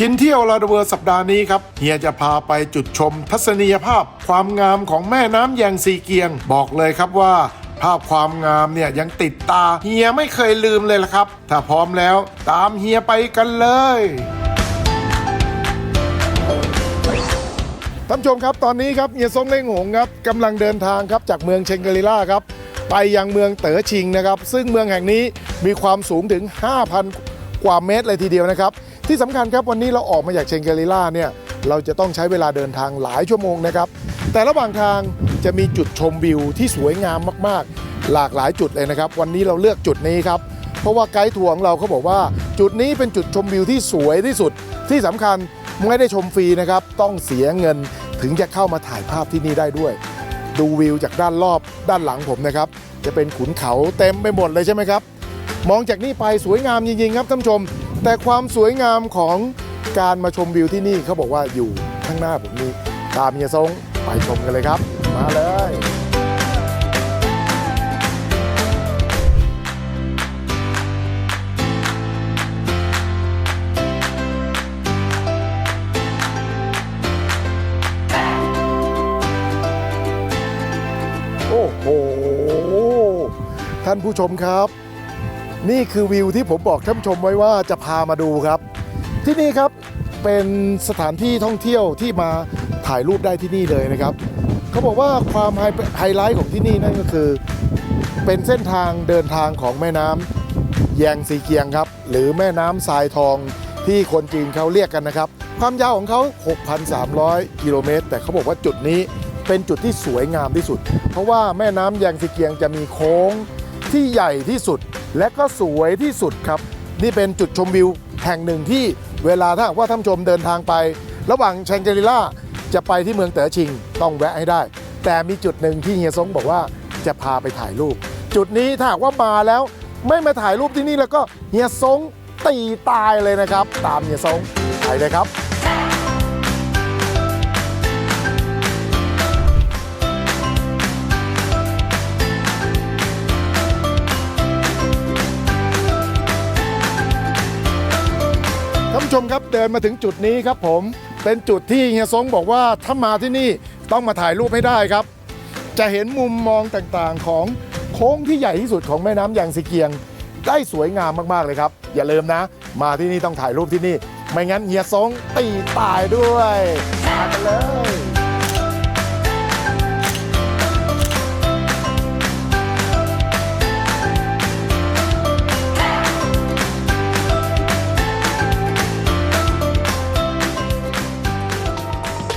กินเที่ยวลาดเวอร์สัปดาห์นี้ครับเฮียจะพาไปจุดชมทัศนียภาพ ความงามของแม่น้ำแยงซีเกียง บอกเลยครับว่า ภาพความงามเนี่ยยังติดตาเฮียไม่เคยลืมเลยละครับ ถ้าพร้อมแล้วตามเฮียไปกันเลยท่านผู้ชมครับตอนนี้ครับเฮียซงเล่งหงครับกำลังเดินทางครับจากเมืองเชงกรีล่าครับไปยังเมืองเต๋อชิงนะครับ ซึ่งเมืองแห่งนี้มีความสูงถึง 5,000 กว่าเมตรเลยทีเดียวนะครับ ที่สำคัญครับวันนี้เราออกมาจากเชงเกรีล่าเนี่ยเราจะต้องใช้เวลาเดินทางหลายชั่วโมงนะครับ แต่ระหว่างทางจะมีจุดชมวิวที่สวยงามมากๆ หลากหลายจุดเลยนะครับ วันนี้เราเลือกจุดนี้ครับ เพราะว่าไกด์ทัวร์ของเราเขาบอกว่า จุดนี้เป็นจุดชมวิวที่สวยที่สุด ที่สำคัญไม่ได้ชมฟรีนะครับ ต้องเสียเงินถึงจะเข้ามาถ่ายภาพที่นี่ได้ด้วย ดูวิวจากด้านรอบด้านหลังผมนะครับ จะเป็นขุนเขาเต็มไปหมดเลยใช่ไหมครับ มองจากนี่ไปสวยงามจริงๆครับท่านผู้ชม แต่ความสวยงามของการมาชมวิวที่นี่เขาบอกว่าอยู่ข้างหน้าผมนี้ตามเฮียซงไปชมกันเลยครับ มาเลยโอ้โหท่านผู้ชมครับ นี่คือวิวที่ผมบอกท่านชมไว้ว่าจะพามาดูครับ ที่นี่ครับเป็นสถานที่ท่องเที่ยวที่มาถ่ายรูปได้ที่นี่เลยนะครับ เขาบอกว่าความไฮไลท์ของที่นี่นั่นก็คือ เป็นเส้นทางเดินทางของแม่น้ำแยงซีเกียงครับ หรือแม่น้ำทรายทองที่คนจีนเขาเรียกกันนะครับ ความยาวของเขา 6,300 กิโลเมตร แต่เขาบอกว่าจุดนี้เป็นจุดที่สวยงามที่สุด เพราะว่าแม่น้ำแยงซีเกียงจะมีโค้งที่ใหญ่ที่สุด และก็สวยที่สุดครับ นี่เป็นจุดชมวิวแห่งหนึ่งที่เวลาถ้าหากว่าท่านชมเดินทางไป ระหว่างแชงกรีล่าจะไปที่เมืองเต๋อชิงต้องแวะให้ได้ แต่มีจุดหนึ่งที่เฮียซงบอกว่าจะพาไปถ่ายรูป จุดนี้ถ้าหากว่ามาแล้วไม่มาถ่ายรูปที่นี่แล้วก็เฮียซงตีตายเลยนะครับ ตามเฮียซงไปเลยครับ ท่านผู้ชมครับเดินมาถึงจุดนี้ครับผมเป็นจุดที่เฮียซงบอกว่าถ้ามาที่นี่ต้องมาถ่ายรูปให้ได้ครับ จะเห็นมุมมองต่างๆของโค้งที่ใหญ่ที่สุดของแม่น้ำยางสีเกียง ได้สวยงามมากๆเลยครับ อย่าลืมนะ มาที่นี่ต้องถ่ายรูปที่นี่ ไม่งั้นเฮียซงตีตายด้วยมากันเลย